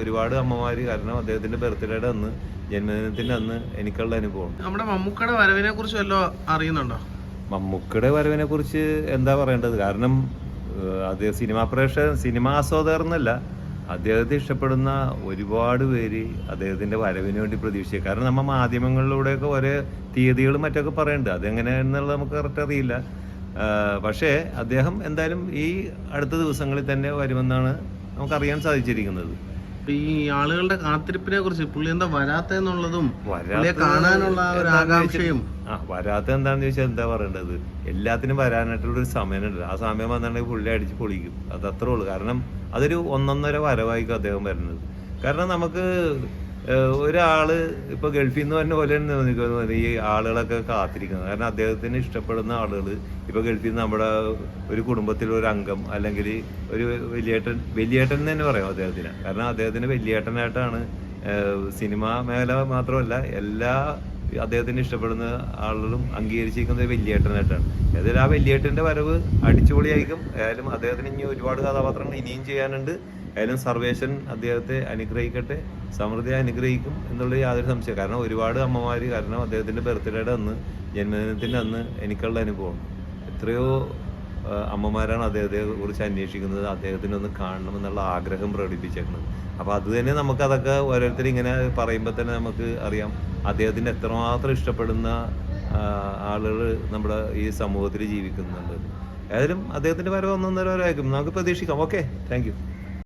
ഒരുപാട് അമ്മമാര് കാരണം അദ്ദേഹത്തിന്റെ ബർത്ത്ഡേയുടെ അന്ന് ജന്മദിനത്തിന്റെ അന്ന് എനിക്കുള്ള അനുഭവം. നമ്മുടെ മമ്മൂക്കയുടെ വരവിനെ കുറിച്ച് വല്ലോ അറിയുന്നുണ്ടോ? മമ്മൂക്കയുടെ വരവിനെ കുറിച്ച് എന്താ പറയേണ്ടത്? കാരണം അദ്ദേഹം സിനിമാ പ്രേക്ഷകർ സിനിമ ആസ്വാദകർ എന്നല്ല അദ്ദേഹത്തെ ഇഷ്ടപ്പെടുന്ന ഒരുപാട് പേര് അദ്ദേഹത്തിന്റെ വരവിന് വേണ്ടി പ്രതീക്ഷിക്കുക കാരണം നമ്മ മാധ്യമങ്ങളിലൂടെയൊക്കെ ഓരോ തീയതികളും മറ്റൊക്കെ പറയുന്നുണ്ട് അതെങ്ങനെയാണെന്നുള്ളത് നമുക്ക് കറക്റ്റ് അറിയില്ല. പക്ഷേ അദ്ദേഹം എന്തായാലും ഈ അടുത്ത ദിവസങ്ങളിൽ തന്നെ വരുമെന്നാണ് നമുക്കറിയാൻ സാധിച്ചിരിക്കുന്നത്. അപ്പൊ ഈ ആളുകളുടെ കാത്തിരിപ്പിനെ കുറിച്ച് പുള്ളി എന്താ വരാത്തെന്നുള്ളതും എന്നുള്ളതും കാണാനുള്ള ഒരു ആകാംക്ഷയും ആ വരാത്ത എന്താന്ന് ചോദിച്ചാൽ എന്താ പറയേണ്ടത്? എല്ലാത്തിനും വരാനായിട്ടുള്ള ഒരു സമയമുണ്ട്. ആ സമയം വന്നിട്ടുണ്ടെങ്കിൽ പുള്ളി അടിച്ച് പൊളിക്കും. അത് അത്രേ ഉള്ളൂ. കാരണം അതൊരു ഒന്നൊന്നര വരവായിരിക്കും അദ്ദേഹം വരുന്നത്. കാരണം നമുക്ക് ഒരാൾ ഇപ്പൊ ഗൾഫിൽ നിന്ന് തന്നെ പോലെ നിൽക്കുന്നത് ഈ ആളുകളൊക്കെ കാത്തിരിക്കുന്നത് കാരണം അദ്ദേഹത്തിന് ഇഷ്ടപ്പെടുന്ന ആളുകൾ ഇപ്പൊ ഗൾഫിൽ നിന്ന് നമ്മുടെ ഒരു കുടുംബത്തിലെ ഒരു അംഗം അല്ലെങ്കിൽ ഒരു വലിയേട്ടൻ വലിയേട്ടൻ തന്നെ പറയാം അദ്ദേഹത്തിന്. കാരണം അദ്ദേഹത്തിന് വലിയേട്ടനായിട്ടാണ് സിനിമാ മേഖല മാത്രമല്ല എല്ലാ അദ്ദേഹത്തിന് ഇഷ്ടപ്പെടുന്ന ആളുകളും അംഗീകരിച്ചിരിക്കുന്നത് വലിയേട്ടനായിട്ടാണ്. ഏതായാലും ആ വലിയേട്ടന്റെ വരവ് അടിച്ചുപൊളിയായിരിക്കും. ഏതായാലും അദ്ദേഹത്തിന് ഇനി ഒരുപാട് കഥാപാത്രങ്ങൾ ഇനിയും ചെയ്യാനുണ്ട്. ഏതായാലും സർവേശൻ അദ്ദേഹത്തെ അനുഗ്രഹിക്കട്ടെ സമൃദ്ധി അനുഗ്രഹിക്കും എന്നുള്ള യാതൊരു സംശയം കാരണം ഒരുപാട് അമ്മമാര് കാരണം അദ്ദേഹത്തിന്റെ ബർത്ത്ഡേയുടെ അന്ന് ജന്മദിനത്തിന്റെ അന്ന് എനിക്കുള്ള അനുഭവം. എത്രയോ അമ്മമാരാണ് അദ്ദേഹത്തെ കുറിച്ച് അന്വേഷിക്കുന്നത്. അദ്ദേഹത്തിനെ ഒന്ന് കാണണം എന്നുള്ള ആഗ്രഹം പ്രകടിപ്പിച്ചേക്കുന്നത്. അപ്പൊ അത് തന്നെ നമുക്ക് അതൊക്കെ ഓരോരുത്തർ ഇങ്ങനെ പറയുമ്പോൾ തന്നെ നമുക്ക് അറിയാം. അദ്ദേഹത്തിന്റെ എത്രമാത്രം ഇഷ്ടപ്പെടുന്ന ആളുകൾ നമ്മുടെ ഈ സമൂഹത്തിൽ ജീവിക്കുന്നുണ്ട്. ഏതായാലും അദ്ദേഹത്തിന്റെ വരവ് ഒന്നൊന്നര വരവായിരിക്കും നമുക്ക് പ്രതീക്ഷിക്കാം. Okay thank